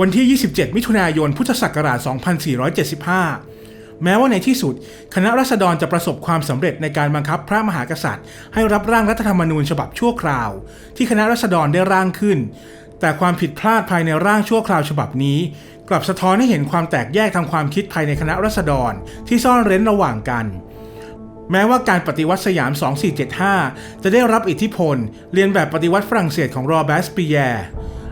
วันที่ 27 มิถุนายน พุทธศักราช 2475 แม้ว่าในที่สุด คณะรัษฎรจะประสบความสำเร็จในการบังคับพระมหากษัตริย์ ให้รับร่างรัฐธรรมนูญฉบับชั่วคราว ที่คณะรัษฎรได้ร่างขึ้น แต่ความผิดพลาดภายในร่างชั่วคราวฉบับนี้ กลับสะท้อนให้เห็นความแตกแยกทางความคิดภายในคณะรัษฎรที่ซ่อนเร้นระหว่างกันแม้ว่าการปฏิวัติสยาม 2475 จะได้รับอิทธิพล เรียนแบบปฏิวัติฝรั่งเศสของรอแบสปีแยร์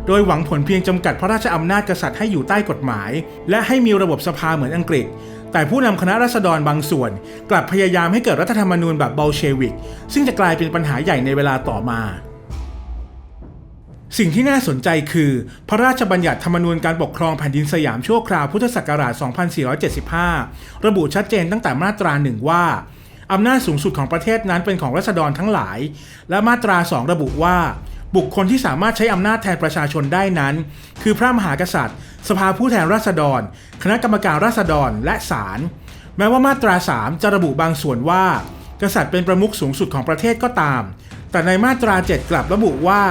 โดยหวังผลเพียงจำกัดพระราชอำนาจกษัตริย์ให้อยู่ใต้กฎหมาย และให้มีระบบสภาเหมือนอังกฤษ แต่ผู้นำคณะรัษฎรบางส่วน กลับพยายามให้เกิดรัฐธรรมนูญแบบบอลเชวิก ซึ่งจะกลายเป็นปัญหาใหญ่ในเวลาต่อมาสิ่งที่น่าสนใจคือ พระราชบัญญัติธรรมนูญการปกครองแผ่นดินสยามชั่วคราวพุทธศักราช 2475 ระบุชัดเจนตั้งแต่มาตราหนึ่งว่า อำนาจสูงสุดของประเทศนั้นเป็นของรัษฎรทั้งหลาย และมาตราสองระบุว่า บุคคลที่สามารถใช้อำนาจแทนประชาชนได้นั้น คือพระมหากษัตริย์ สภาผู้แทนราษฎร คณะกรรมการราษฎรและศาลแม้ว่ามาตราสามจะระบุบางส่วนว่า กษัตริย์เป็นประมุขสูงสุดของประเทศก็ตาม แต่ในมาตรา 7 กลับระบุว่า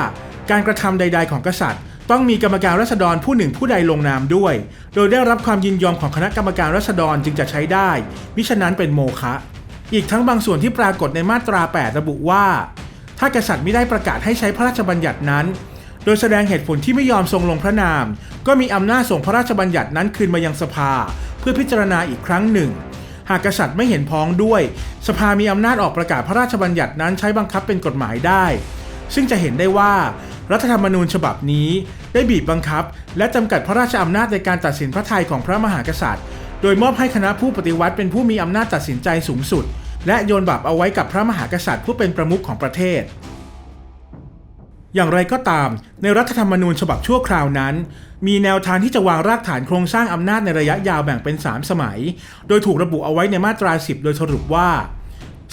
การกระทำใด ๆ ของกษัตริย์ ต้องมีกรรมการรัษฎรผู้หนึ่งผู้ใดลงนามด้วย โดยได้รับความยินยอมของคณะกรรมการรัษฎรจึงจะใช้ได้ มิฉะนั้นเป็นโมฆะอีกทั้งบางส่วนที่ปรากฏในมาตรา 8 ระบุว่า ถ้ากษัตริย์ไม่ได้ประกาศให้ใช้พระราชบัญญัตินั้น โดยแสดงเหตุผลที่ไม่ยอมทรงลงพระนาม ก็มีอำนาจส่งพระราชบัญญัตินั้นคืนมายังสภา เพื่อพิจารณาอีกครั้งหนึ่ง หากกษัตริย์ไม่เห็นพ้องด้วย สภามีอำนาจออกประกาศพระราชบัญญัตินั้นใช้บังคับเป็นกฎหมายได้ ซึ่งจะเห็นได้ว่ารัฐธรรมนูญฉบับนี้ ได้บีบบังคับ และจำกัดพระราชอำนาจในการตัดสินพระทัยของพระมหากษัตริย์ โดยมอบให้คณะผู้ปฏิวัติเป็นผู้มีอำนาจตัดสินใจสูงสุด และโยนบาปเอาไว้กับพระมหากษัตริย์ผู้เป็นประมุขของประเทศ อย่างไรก็ตาม ในรัฐธรรมนูญฉบับชั่วคราวนั้น มีแนวทางที่จะวางรากฐานโครงสร้างอำนาจในระยะยาวแบ่งเป็น 3 สมัย โดยถูกระบุเอาไว้ในมาตรา 10 โดยสรุปว่า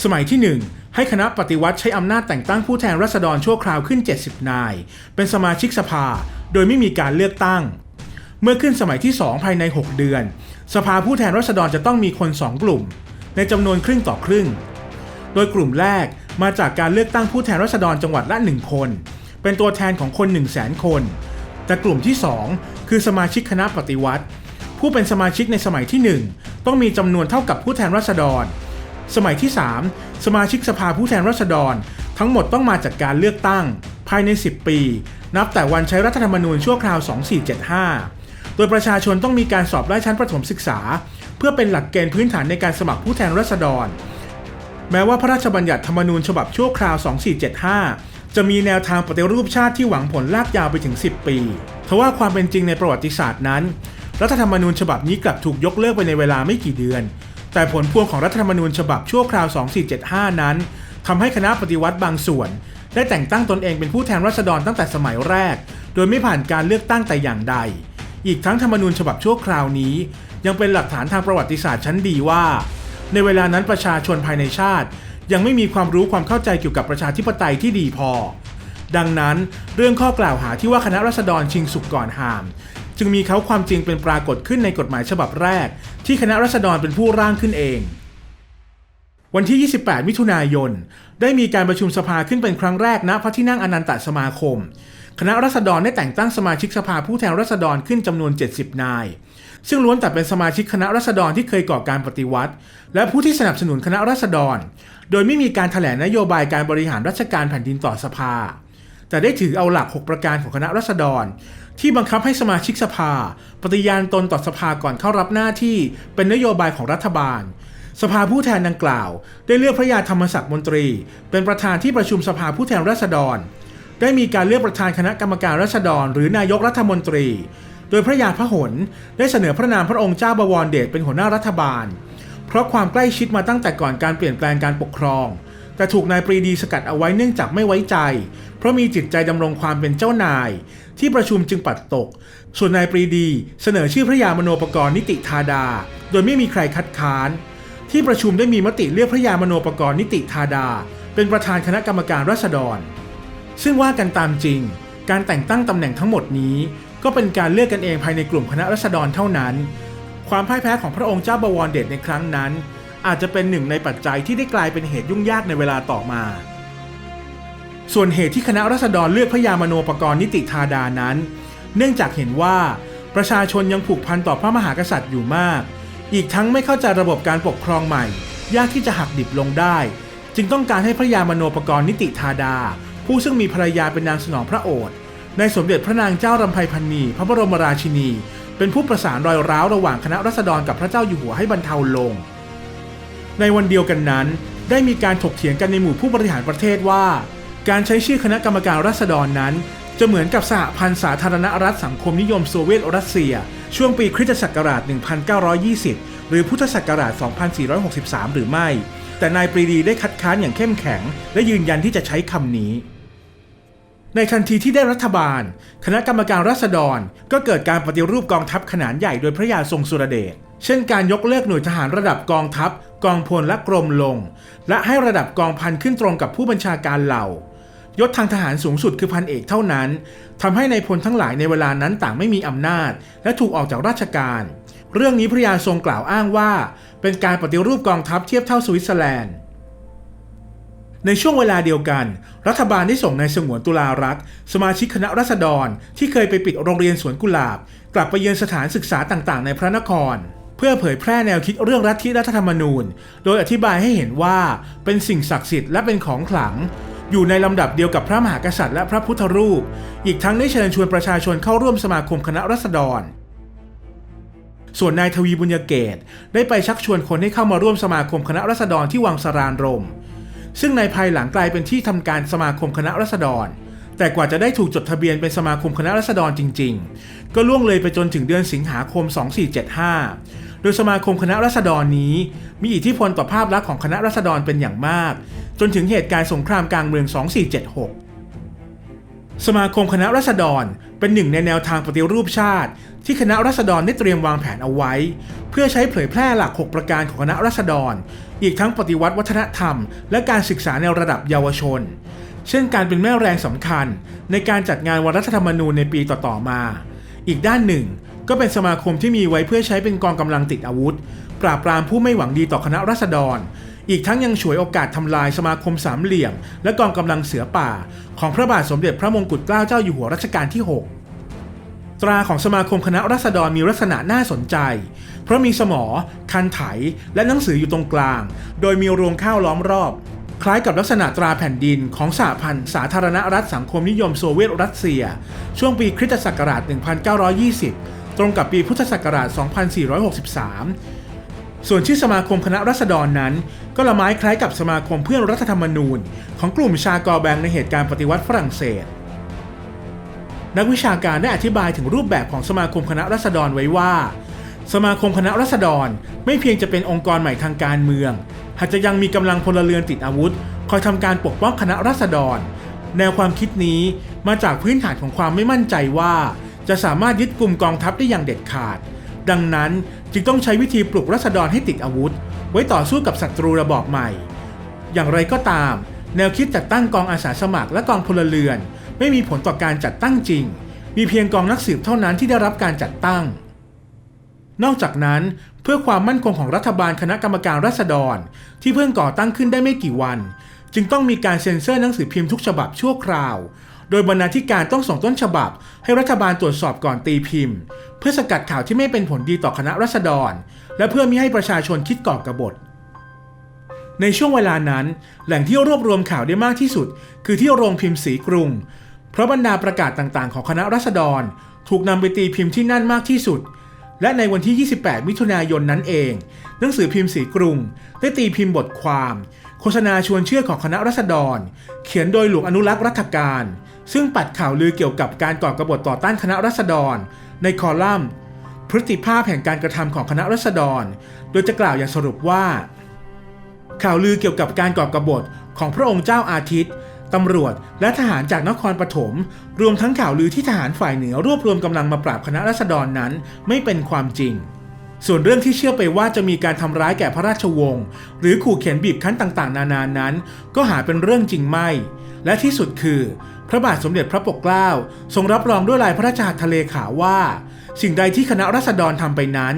สมัยที่ 1ให้คณะปฏิวัติใช้อำนาจแต่งตั้งผู้แทนราษฎรชั่วคราวขึ้น 70 นาย เป็นสมาชิกสภา โดยไม่มีการเลือกตั้ง เมื่อขึ้นสมัยที่ 2 ภายใน 6 เดือน สภาผู้แทนราษฎรจะต้องมีคน 2 กลุ่ม ในจำนวนครึ่งต่อครึ่ง โดยกลุ่มแรกมาจากการเลือกตั้งผู้แทนราษฎรจังหวัดละ 1 คน เป็นตัวแทนของคน 1 0 0 0 0แสนคน แต่กลุ่มที่ 2 คือสมาชิกคณะปฏิวัติ ผู้เป็นสมาชิกในสมัยที่ 1 ต้องมีจำนวนเท่ากับผู้แทนราษฎร สมัยที่ 3 สมาชิกสภาผู้แทนราษฎร ทั้งหมดต้องมาจากการเลือกตั้ง ภายใน 10 ปี นับแต่วันใช้รัฐธรรมนูญชั่วคราว 2475 โดยประชาชนต้องมีการสอบไล่ชั้นประถมศึกษา เพื่อเป็นหลักเกณฑ์พื้นฐานในการสมัครผู้แทนราษฎร แม้ว่าพระราชบัญญัติธรรมนูญฉบับชั่วคราว 2475 จะมีแนวทางปฏิรูปชาติที่หวังผลลากยาวไปถึง 10 ปีทว่าความเป็นจริงในประวัติศาสตร์นั้น รัฐธรรมนูญฉบับนี้กลับถูกยกเลิกไปในเวลาไม่กี่เดือน แต่ผลพวงของรัฐธรรมนูญฉบับชั่วคราว 2475 นั้นทำให้คณะปฏิวัติบางส่วน ได้แต่งตั้งตนเองเป็นผู้แทนราษฎรตั้งแต่สมัยแรก โดยไม่ผ่านการเลือกตั้งแต่อย่างใด อีกทั้งธรรมนูญฉบับชั่วคราวนี้ ยังเป็นหลักฐานทางประวัติศาสตร์ชั้นดีว่า ในเวลานั้นประชาชนภายในชาติ ยังไม่มีความรู้ความเข้าใจเกี่ยวกับประชาธิปไตยที่ดีพอ ดังนั้นเรื่องข้อกล่าวหาที่ว่าคณะรัษฎรชิงสุกก่อนหาม จึงมีเขาความจริงเป็นปรากฏขึ้นในกฎหมายฉบับแรก ที่คณะรัษฎรเป็นผู้ร่างขึ้นเองวันที่ 28 มิถุนายน ได้มีการประชุมสภาขึ้นเป็นครั้งแรกณพระที่นั่งอนันตสมาคม คณะรัษฎรได้แต่งตั้งสมาชิกสภาผู้แทนราษฎรขึ้นจำนวน 70 นาย ซึ่งล้วนแต่เป็นสมาชิกคณะรัษฎรที่เคยก่อการปฏิวัติ และผู้ที่สนับสนุนคณะรัษฎร โดยไม่มีการถแถลงนโยบายการบริหารราชการแผ่นดินต่อสภา แต่ได้ถือเอาหลัก 6 ประการของคณะรัษฎร ที่บังคับให้สมาชิกสภา ปฏิญาณตนต่อสภาก่อนเข้ารับหน้าที่เป็นนโยบายของรัฐบาลสภาผู้แทนดังกล่าว ได้เลือกพระยาธรรมศักดิ์มนตรี เป็นประธานที่ประชุมสภาผู้แทนราษฎร ได้มีการเลือกประธานคณะกรรมการราษฎร หรือนายกรัฐมนตรี โดยพระยาพหลได้เสนอพระนามพระองค์เจ้าบวรเดชเป็นหัวหน้ารัฐบาล เพราะความใกล้ชิดมาตั้งแต่ก่อนการเปลี่ยนแปลงการปกครอง แต่ถูกนายปรีดีสกัดเอาไว้เนื่องจากไม่ไว้ใจ เพราะมีจิตใจดำรงความเป็นเจ้านาย ที่ประชุมจึงปัดตก ส่วนนายปรีดีเสนอชื่อพระยามโนปกรณ์นิติธาดา โดยไม่มีใครคัดค้าน ที่ประชุมได้มีมติเลือกพระยามโนปกรณ์นิติธาดา เป็นประธานคณะกรรมการราษฎร ซึ่งว่ากันตามจริง การแต่งตั้งตำแหน่งทั้งหมดนี้ ก็เป็นการเลือกกันเองภายในกลุ่มคณะรัษฎรเท่านั้น ความพ่ายแพ้ของพระองค์เจ้าบวรเดชในครั้งนั้น อาจจะเป็นหนึ่งในปัจจัยที่ได้กลายเป็นเหตุยุ่งยากในเวลาต่อมา ส่วนเหตุที่คณะรัษฎรเลือกพระยามโนปกรณ์นิติธาดานั้น เนื่องจากเห็นว่าประชาชนยังผูกพันต่อพระมหากษัตริย์อยู่มาก อีกทั้งไม่เข้าใจระบบการปกครองใหม่ ยากที่จะหักดิบลงได้ จึงต้องการให้พระยามโนปกรณ์นิติธาดา ผู้ซึ่งมีภรรยาเป็นนางสนองพระโอษฐ์ในสมเด็จพระนางเจ้ารำไพพันนีพระบรมราชินี เป็นผู้ประสานรอยร้าวระหว่างคณะรัษฎรกับพระเจ้าอยู่หัวให้บรรเทาลง ในวันเดียวกันนั้น ได้มีการถกเถียงกันในหมู่ผู้บริหารประเทศว่า การใช้ชื่อคณะกรรมการรัษฎรนั้น จะเหมือนกับสหพันธ์สาธารณรัฐสังคมนิยมโซเวียตรัสเซีย ช่วงปีคริสตศักราช 1920 หรือพุทธศักราช 2463 หรือไม่ แต่นายปรีดีได้คัดค้านอย่างเข้มแข็ง และยืนยันที่จะใช้คำนี้ ในทันทีที่ได้รัฐบาล คณะกรรมการรัษฎร ก็เกิดการปฏิรูปกองทัพขนาดใหญ่โดยพระยาทรงสุรเดช เช่นการยกเลิกหน่วยทหารระดับกองทัพ กองพลและกรมลง และให้ระดับกองพันขึ้นตรงกับผู้บัญชาการเหล่ายศทางทหารสูงสุดคือพันเอกเท่านั้นทำให้ในพลทั้งหลายในเวลานั้นต่างไม่มีอำนาจ และถูกออกจากราชการ เรื่องนี้พระยาทรงกล่าวอ้างว่า เป็นการปฏิรูปกองทัพเทียบเท่าสวิตเซอร์แลนด์ ในช่วงเวลาเดียวกัน รัฐบาลได้ส่งนายสงวนตุลารักษ์สมาชิกคณะรัษฎร ที่เคยไปปิดโรงเรียนสวนกุหลาบ กลับไปเยือนสถานศึกษาต่างๆ ในพระนคร เพื่อเผยแพร่แนวคิดเรื่องรัฐธิรัฐธรรมนูญ โดยอธิบายให้เห็นว่าเป็นสิ่งศักดิ์สิทธิ์และเป็นของขลัง อยู่ในลำดับเดียวกับพระมหากษัตริย์และพระพุทธรูป อีกทั้งได้เชิญชวนประชาชนเข้าร่วมสมาคมคณะรัษฎรส่วนนายทวีบุญยเกตได้ไปชักชวนคนให้เข้ามาร่วมสมาคมคณะรัษฎรที่วังสารานรม ซึ่งในภายหลังกลายเป็นที่ทำการสมาคมคณะรัษฎร แต่กว่าจะได้ถูกจดทะเบียนเป็นสมาคมคณะรัษฎรจริง ๆ ก็ล่วงเลยไปจนถึงเดือนสิงหาคม 2475 โดยสมาคมคณะรัษฎรนี้ มีอิทธิพลต่อภาพลักษณ์ของคณะรัษฎรเป็นอย่างมาก จนถึงเหตุการณ์สงครามกลางเมือง 2476สมาคมคณะรัษฎรเป็นหนึ่งในแนวทางปฏิรูปชาติ ที่คณะรัษฎรได้เตรียมวางแผนเอาไว้ เพื่อใช้เผยแพร่หลัก 6 ประการของคณะรัษฎร อีกทั้งปฏิวัติวัฒนธรรม และการศึกษาในระดับเยาวชน เช่นการเป็นแม่แรงสำคัญ ในการจัดงานวันรัฐธรรมนูญในปีต่อๆมา อีกด้านหนึ่ง ก็เป็นสมาคมที่มีไว้เพื่อใช้เป็นกองกำลังติดอาวุธ ปราบปรามผู้ไม่หวังดีต่อคณะรัษฎร อีกทั้งยังฉวยโอกาสทำลายสมาคมสามเหลี่ยม และกองกำลังเสือป่า ของพระบาทสมเด็จพระมงกุฎเกล้าเจ้าอยู่หัวรัชกาลที่ 6 ตราของสมาคมคณะรัษฎรมีลักษณะน่าสนใจ เพราะมีสมอ คันไถ และหนังสืออยู่ตรงกลาง โดยมีรวงข้าวล้อมรอบ คล้ายกับลักษณะตราแผ่นดินของสหพันธ์สาธารณรัฐสังคมนิยมโซเวียตรัสเซีย ช่วงปีคริสตศักราช 1920 ตรงกับปีพุทธศักราช 2463 ส่วนชื่อสมาคมคณะรัษฎรนั้น ก็ละไม้คล้ายกับสมาคมเพื่อนรัฐธรรมนูญ ของกลุ่มชากอแบงในเหตุการณ์ปฏิวัติฝรั่งเศส นักวิชาการได้อธิบายถึงรูปแบบของสมาคมคณะรัษฎรไว้ว่า สมาคมคณะรัษฎรไม่เพียงจะเป็นองค์กรใหม่ทางการเมืองหากจะยังมีกำลังพลเรือนติดอาวุธ คอยทำการปกป้องคณะรัษฎร แนวความคิดนี้มาจากพื้นฐานของความไม่มั่นใจว่า จะสามารถยึดกลุ่มกองทัพได้อย่างเด็ดขาด ดังนั้นจึงต้องใช้วิธีปลุกรัษฎรให้ติดอาวุธ ไว้ต่อสู้กับศัตรูระบอบใหม่ อย่างไรก็ตาม แนวคิดจัดตั้งกองอาสาสมัครและกองพลเรือน ไม่มีผลต่อการจัดตั้งจริง มีเพียงกองนักสืบเท่านั้นที่ได้รับการจัดตั้ง นอกจากนั้นเพื่อความมั่นคงของรัฐบาลคณะกรรมการรัษฎร ที่เพิ่งก่อตั้งขึ้นได้ไม่กี่วัน จึงต้องมีการเซ็นเซอร์หนังสือพิมพ์ทุกฉบับชั่วคราว โดยบรรณาธิการต้องส่งต้นฉบับ ให้รัฐบาลตรวจสอบก่อนตีพิมพ์ เพื่อสกัดข่าวที่ไม่เป็นผลดีต่อคณะรัษฎร และเพื่อมิให้ประชาชนคิดก่อกบฏในช่วงเวลานั้น แหล่งที่รวบรวมข่าวได้มากที่สุด คือที่โรงพิมพ์สีกรุง เพราะบรรดาประกาศต่างๆ ของคณะรัษฎร ถูกนำไปตีพิมพ์ที่นั่นมากที่สุด และในวันที่ 28 มิถุนายนนั้นเอง หนังสือพิมพ์สีกรุง ได้ตีพิมพ์บทความ โฆษณาชวนเชื่อของคณะรัษฎร เขียนโดยหลวงอนุรักษ์รัฐการ ซึ่งปัดข่าวลือเกี่ยวกับการก่อกบฏต่อต้านคณะรัษฎร ในคอลัมน์ พฤติภาพแห่งการกระทำของคณะรัษฎร โดยจะกล่าวอย่างสรุปว่า ข่าวลือเกี่ยวกับการก่อกบฏของพระองค์เจ้าอาทิตย์ ตำรวจและทหารจากนครปฐมรวมทั้งข่าวลือที่ทหารฝ่ายเหนือรวบรวมกำลังมาปราบคณะรัษฎรนั้นไม่เป็นความจริง ส่วนเรื่องที่เชื่อไปว่าจะมีการทำร้ายแก่พระราชวงศ์หรือขู่เขียนบีบคั้นต่างๆ นานานั้น ก็หาเป็นเรื่องจริงไม่ และที่สุดคือ พระบาทสมเด็จพระปกเกล้าทรงรับรองด้วยลายพระราชหัตถ์ทะเลขาวว่า สิ่งใดที่คณะรัษฎรทำไปนั้น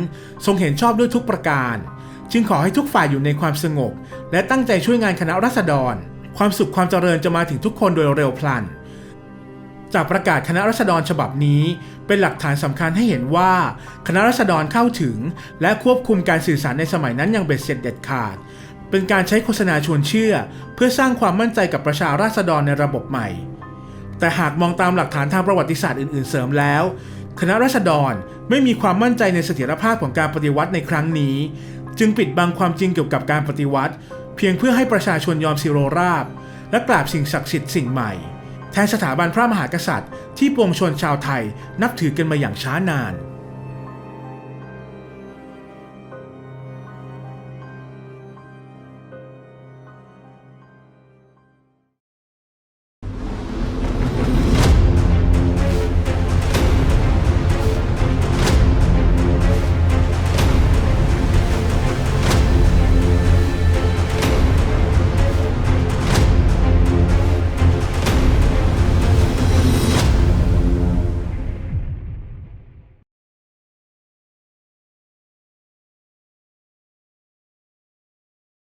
ทรงเห็นชอบด้วยทุกประการ จึงขอให้ทุกฝ่ายอยู่ในความสงบ และตั้งใจช่วยงานคณะรัษฎร ความสุขความเจริญจะมาถึงทุกคนโดยเร็วพลัน จากประกาศคณะรัษฎรฉบับนี้ เป็นหลักฐานสำคัญให้เห็นว่า คณะรัษฎรเข้าถึง และควบคุมการสื่อสารในสมัยนั้นอย่างเบ็ดเสร็จเด็ดขาด เป็นการใช้โฆษณาชวนเชื่อ เพื่อสร้างความมั่นใจกับประชาราษฎรในระบบใหม่ แต่หากมองตามหลักฐานทางประวัติศาสตร์อื่น ๆ เสริมแล้วคณะรัษฎรไม่มีความมั่นใจในเสถียรภาพของการปฏิวัติในครั้งนี้ จึงปิดบังความจริงเกี่ยวกับการปฏิวัติ พียงเพื่อให้ประชาชนยอมสิโรราบ และกราบสิ่งศักดิ์สิทธิ์สิ่งใหม่ แทนสถาบันพระมหากษัตริย์ ที่ปวงชนชาวไทยนับถือกันมาอย่างช้านาน